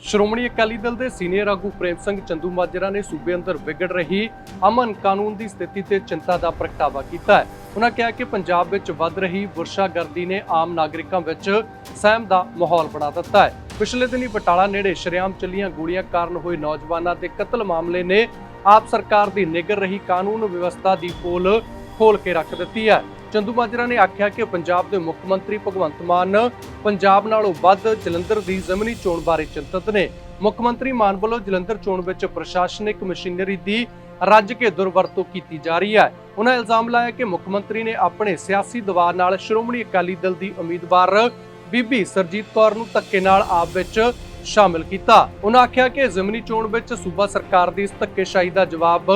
ਸ਼੍ਰੋਮਣੀ ਅਕਾਲੀ ਦਲ ਦੇ ਸੀਨੀਅਰ ਆਗੂ ਪ੍ਰੇਮ ਸਿੰਘ ਚੰਦੂ ਮਾਜਰਾ ਨੇ ਸੂਬੇ ਅੰਦਰ ਵਿਗੜ ਰਹੀ ਅਮਨ ਕਾਨੂੰਨ ਦੀ ਸਥਿਤੀ ਤੇ ਚਿੰਤਾ ਦਾ ਪ੍ਰਗਟਾਵਾ ਕੀਤਾ ਹੈ। ਉਹਨਾਂ ਕਿਹਾ ਕਿ ਪੰਜਾਬ ਵਿੱਚ ਵੱਧ ਰਹੀ ਵਰਸ਼ਾਗਰਦੀ ਨੇ ਆਮ ਨਾਗਰਿਕਾਂ ਵਿੱਚ ਸਹਿਮ ਦਾ ਮਾਹੌਲ ਬਣਾ ਦਿੱਤਾ ਹੈ। ਪਿਛਲੇ ਦਿਨੀ ਬਟਾਲਾ ਨੇੜੇ ਸ਼ਰੇਆਮ ਚੱਲੀਆਂ ਗੋਲੀਆਂ ਕਾਰਨ ਹੋਏ ਨੌਜਵਾਨਾਂ ਦੇ ਕਤਲ ਮਾਮਲੇ ਨੇ ਆਪ ਸਰਕਾਰ ਦੀ ਨਿਗਰ ਰਹੀ ਕਾਨੂੰਨ ਵਿਵਸਥਾ ਦੀ ਪੋਲ ਖੋਲ ਕੇ ਰੱਖ ਦਿੱਤੀ ਹੈ। ਚੰਦੂ ਮਾਜਰਾ ਨੇ ਆਖਿਆ ਕਿ ਪੰਜਾਬ ਦੇ ਮੁੱਖ ਮੰਤਰੀ ਭਗਵੰਤ ਮਾਨ ਪੰਜਾਬ ਨਾਲੋਂ ਵੱਧ ਜਲੰਧਰ ਦੀ ਜ਼ਮੀਨੀ ਚੋਣ ਬਾਰੇ ਚਿੰਤਤ ਨੇ। ਮੁੱਖ ਮੰਤਰੀ ਮਾਨ ਵੱਲੋਂ ਜਲੰਧਰ ਚੋਣ ਵਿੱਚ ਪ੍ਰਸ਼ਾਸਨਿਕ ਮਸ਼ੀਨਰੀ ਦੀ ਰੱਜ ਕੇ ਦੁਰਵਰਤੋਂ ਕੀਤੀ ਜਾ ਰਹੀ ਹੈ। ਉਹਨਾਂ ਇਲਜ਼ਾਮ ਲਾਇਆ ਕਿ ਮੁੱਖ ਮੰਤਰੀ ਨੇ ਆਪਣੇ ਸਿਆਸੀ ਦਬਾਅ ਨਾਲ ਸ਼੍ਰੋਮਣੀ ਅਕਾਲੀ ਦਲ ਦੀ ਉਮੀਦਵਾਰ ਬੀਬੀ ਸਰਜੀਤ ਕੌਰ ਨੂੰ ਧੱਕੇ ਨਾਲ ਆਪ ਵਿੱਚ ਸ਼ਾਮਿਲ ਕੀਤਾ। ਉਹਨਾਂ ਆਖਿਆ ਕਿ ਜ਼ਮਨੀ ਚੋਣ ਵਿੱਚ ਸੂਬਾ ਸਰਕਾਰ ਦੀ ਇਸ ਧੱਕੇਸ਼ਾਹੀ ਦਾ ਜਵਾਬ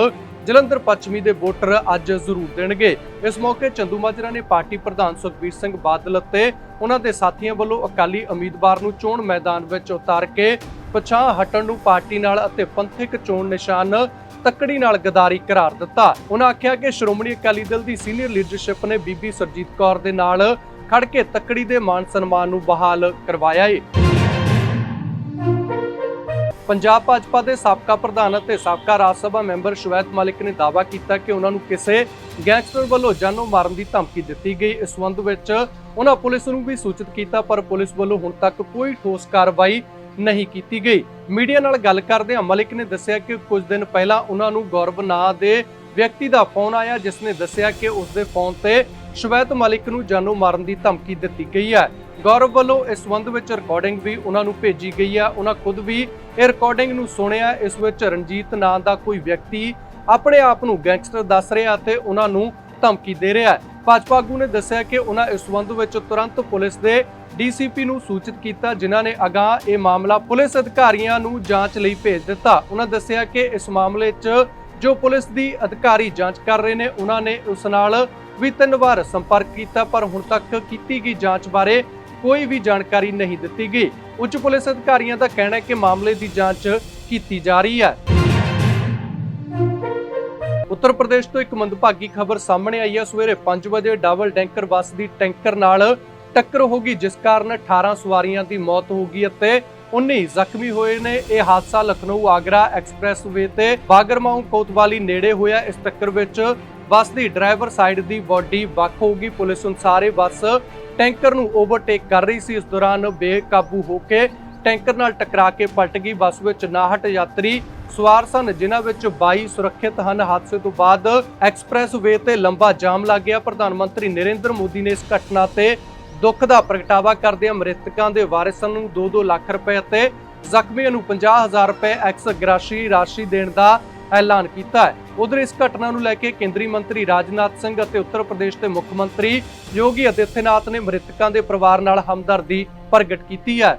ਜਲੰਧਰ ਪੱਛਮੀ ਦੇ ਵੋਟਰ ਅੱਜ ਜ਼ਰੂਰ ਦੇਣਗੇ। ਇਸ ਮੌਕੇ ਚੰਦੂ ਮਾਜਰਾ ਨੇ ਪਾਰਟੀ ਪ੍ਰਧਾਨ ਸੁਖਬੀਰ ਸਿੰਘ ਬਾਦਲ ਅਤੇ ਉਹਨਾਂ ਦੇ ਸਾਥੀਆਂ ਵੱਲੋਂ ਅਕਾਲੀ ਉਮੀਦਵਾਰ ਨੂੰ ਚੋਣ ਮੈਦਾਨ ਵਿੱਚ ਉਤਾਰ ਕੇ ਪਛਾਹ ਹਟਣ ਨੂੰ ਪਾਰਟੀ ਨਾਲ ਅਤੇ ਪੰਥਕ ਚੋਣ ਨਿਸ਼ਾਨ ਤੱਕੜੀ ਨਾਲ ਗਦਾਰੀ ਕਰਾਰ ਦਿੱਤਾ। ਉਹਨਾਂ ਆਖਿਆ ਕਿ ਸ਼੍ਰੋਮਣੀ ਅਕਾਲੀ ਦਲ ਦੀ ਸੀਨੀਅਰ ਲੀਡਰਸ਼ਿਪ ਨੇ ਬੀਬੀ ਸਰਜੀਤ ਕੌਰ ਦੇ ਨਾਲ ਖੜ ਕੇ ਤੱਕੜੀ ਦੇ ਮਾਨ ਸਨਮਾਨ ਨੂੰ ਬਹਾਲ ਕਰਵਾਇਆ ਏ। ਪੰਜਾਬ ਭਾਜਪਾ ਦੇ ਸਾਬਕਾ ਪ੍ਰਧਾਨ ਅਤੇ ਸਾਬਕਾ ਰਾਜ ਸਭਾ ਮੈਂਬਰ ਸ਼ਵੇਤ ਮਲਿਕ ਨੇ ਦਾਅਵਾ ਕੀਤਾ ਕਿ ਉਹਨਾਂ ਨੂੰ ਕਿਸੇ ਗੈਂਗਸਟਰ ਵੱਲੋਂ ਜਾਨੋਂ ਮਾਰਨ ਦੀ ਧਮਕੀ ਦਿੱਤੀ ਗਈ। ਇਸ ਸੰਬੰਧ ਵਿੱਚ ਉਹਨਾਂ ਪੁਲਿਸ ਨੂੰ ਵੀ ਸੂਚਿਤ ਕੀਤਾ, ਪਰ ਪੁਲਿਸ ਵੱਲੋਂ ਹੁਣ ਤੱਕ ਕੋਈ ਠੋਸ ਕਾਰਵਾਈ ਨਹੀਂ ਕੀਤੀ ਗਈ। ਮੀਡੀਆ ਨਾਲ ਗੱਲ ਕਰਦਿਆਂ ਮਲਿਕ ਨੇ ਦੱਸਿਆ ਕਿ ਕੁਝ ਦਿਨ ਪਹਿਲਾਂ ਉਹਨਾਂ ਨੂੰ ਗੌਰਵ ਨਾਂ ਦੇ ਵਿਅਕਤੀ ਦਾ ਫੋਨ ਆਇਆ ਜਿਸ ਨੇ ਦੱਸਿਆ ਕਿ ਉਸ ਦੇ ਫੋਨ ਤੇ ਸ਼ਵੇਤ ਮਲਿਕ ਨੂੰ ਜਾਨੋਂ ਮਾਰਨ ਦੀ ਧਮਕੀ ਦਿੱਤੀ ਗਈ ਹੈ। ਗੌਰਵ ਵੱਲੋਂ ਇਸ ਸੰਬੰਧ ਵਿੱਚ ਰਿਕਾਰਡਿੰਗ ਵੀ ਉਹਨਾਂ ਨੂੰ ਭੇਜੀ ਗਈ ਹੈ। ਉਹਨਾਂ ਖੁਦ ਵੀ ਇਹ ਰਿਕਾਰਡਿੰਗ ਨੂੰ ਸੁਣਿਆ। ਇਸ ਵਿੱਚ ਰਣਜੀਤ ਨਾਂ ਦਾ ਕੋਈ ਵਿਅਕਤੀ ਆਪਣੇ ਆਪ ਨੂੰ ਗੈਂਗਸਟਰ ਦੱਸ ਰਿਹਾ ਅਤੇ ਉਹਨਾਂ ਨੂੰ ਧਮਕੀ ਦੇ ਰਿਹਾ ਹੈ। ਭਾਜਪਾ ਆਗੂ ਨੇ ਦੱਸਿਆ ਕਿ ਉਹਨਾਂ ਇਸ ਸੰਬੰਧ ਵਿੱਚ ਤੁਰੰਤ ਪੁਲਿਸ ਦੇ ਡੀਸੀਪੀ ਨੂੰ ਸੂਚਿਤ ਕੀਤਾ, ਜਿਨ੍ਹਾਂ ਨੇ ਅਗਾਹ ਇਹ ਮਾਮਲਾ ਪੁਲਿਸ ਅਧਿਕਾਰੀਆਂ ਨੂੰ ਜਾਂਚ ਲਈ ਭੇਜ ਦਿੱਤਾ। ਉਹਨਾਂ ਦੱਸਿਆ ਕਿ ਇਸ ਮਾਮਲੇ 'ਚ ਜੋ ਪੁਲਿਸ ਦੀ ਅਧਿਕਾਰੀ ਜਾਂਚ ਕਰ ਰਹੇ ਨੇ, ਉਹਨਾਂ ਨੇ ਉਸ ਨਾਲ ਵੀ ਤਿੰਨ ਵਾਰ ਸੰਪਰਕ ਕੀਤਾ, ਪਰ ਹੁਣ ਤੱਕ ਕੀਤੀ ਗਈ ਜਾਂਚ ਬਾਰੇ ਕੋਈ ਵੀ ਜਾਣਕਾਰੀ ਨਹੀਂ ਦਿੱਤੀ ਗਈ। ਉੱਚ ਪੁਲਿਸ ਅਧਿਕਾਰੀਆਂ ਦਾ ਕਹਿਣਾ ਹੈ ਕਿ ਮਾਮਲੇ ਦੀ ਜਾਂਚ ਕੀਤੀ ਜਾ ਰਹੀ ਹੈ। ਉੱਤਰ ਪ੍ਰਦੇਸ਼ ਤੋਂ ਇੱਕ ਮੰਦਭਾਗੀ ਖਬਰ ਸਾਹਮਣੇ ਆਈ ਹੈ। ਸਵੇਰੇ 5 ਵਜੇ ਡਬਲ ਟੈਂਕਰ ਬੱਸ ਦੀ ਟੈਂਕਰ ਨਾਲ ਟੱਕਰ ਹੋ ਗਈ, ਜਿਸ ਕਾਰਨ 18 ਸਵਾਰੀਆਂ ਦੀ ਮੌਤ ਹੋ ਗਈ ਅਤੇ 19 ਜ਼ਖਮੀ ਹੋਏ ਨੇ। ਇਹ ਹਾਦਸਾ ਲਖਨਊ ਆਗਰਾ ਐਕਸਪ੍ਰੈਸਵੇ ਤੇ ਬਾਗਰਮਾਊ ਕੋਤਵਾਲੀ ਨੇੜੇ ਹੋਇਆ। ਇਸ ਟੱਕਰ ਵਿੱਚ ਬੱਸ ਦੀ ਡਰਾਈਵਰ ਸਾਈਡ ਦੀ ਬਾਡੀ ਵੱਖ ਹੋ ਗਈ। ਪੁਲਿਸ ਅਨੁਸਾਰ ਇਹ ਬੱਸ ਟੈਂਕਰ ਨੂੰ ਓਵਰਟੇਕ ਕਰ ਰਹੀ ਸੀ। ਇਸ ਦੌਰਾਨ ਬੇਕਾਬੂ ਹੋ ਕੇ ਟੈਂਕਰ ਨਾਲ ਟਕਰਾ ਕੇ ਪਲਟ ਗਈ। ਬੱਸ ਵਿੱਚ 59 ਯਾਤਰੀ ਸਵਾਰ ਸਨ, ਜਿਨ੍ਹਾਂ ਵਿੱਚ 22 ਸੁਰੱਖਿਅਤ ਹਨ। ਹਾਦਸੇ ਤੋਂ ਬਾਅਦ ਐਕਸਪ੍ਰੈਸ ਵੇ ਤੇ ਲੰਬਾ ਜਾਮ ਲੱਗ ਗਿਆ। ਪ੍ਰਧਾਨ ਮੰਤਰੀ ਨਰਿੰਦਰ ਮੋਦੀ ਨੇ ਇਸ ਘਟਨਾ ਤੇ ਦੁੱਖ ਦਾ ਪ੍ਰਗਟਾਵਾ ਕਰਦਿਆਂ ਮ੍ਰਿਤਕਾਂ ਦੇ ਵਾਰਿਸਾਂ ਨੂੰ 2-2 ਲੱਖ ਰੁਪਏ ਅਤੇ ਜ਼ਖਮੀਆਂ ਨੂੰ 50000 ਰੁਪਏ ਐਕਸ ਗ੍ਰਾਸ਼ੀ ਰਾਸ਼ੀ ਦੇਣ ਦਾ ਐਲਾਨ ਕੀਤਾ ਹੈ। ਉਧਰ ਇਸ ਘਟਨਾ ਨੂੰ ਲੈ ਕੇ ਕੇਂਦਰੀ ਮੰਤਰੀ ਰਾਜਨਾਥ ਸਿੰਘ ਅਤੇ ਉੱਤਰ ਪ੍ਰਦੇਸ਼ ਦੇ ਮੁੱਖ ਮੰਤਰੀ ਯੋਗੀ ਆਦਿੱਤਿਆਨਾਥ ਨੇ ਮ੍ਰਿਤਕਾਂ ਦੇ ਪਰਿਵਾਰ ਨਾਲ ਹਮਦਰਦੀ ਪ੍ਰਗਟ ਕੀਤੀ ਹੈ।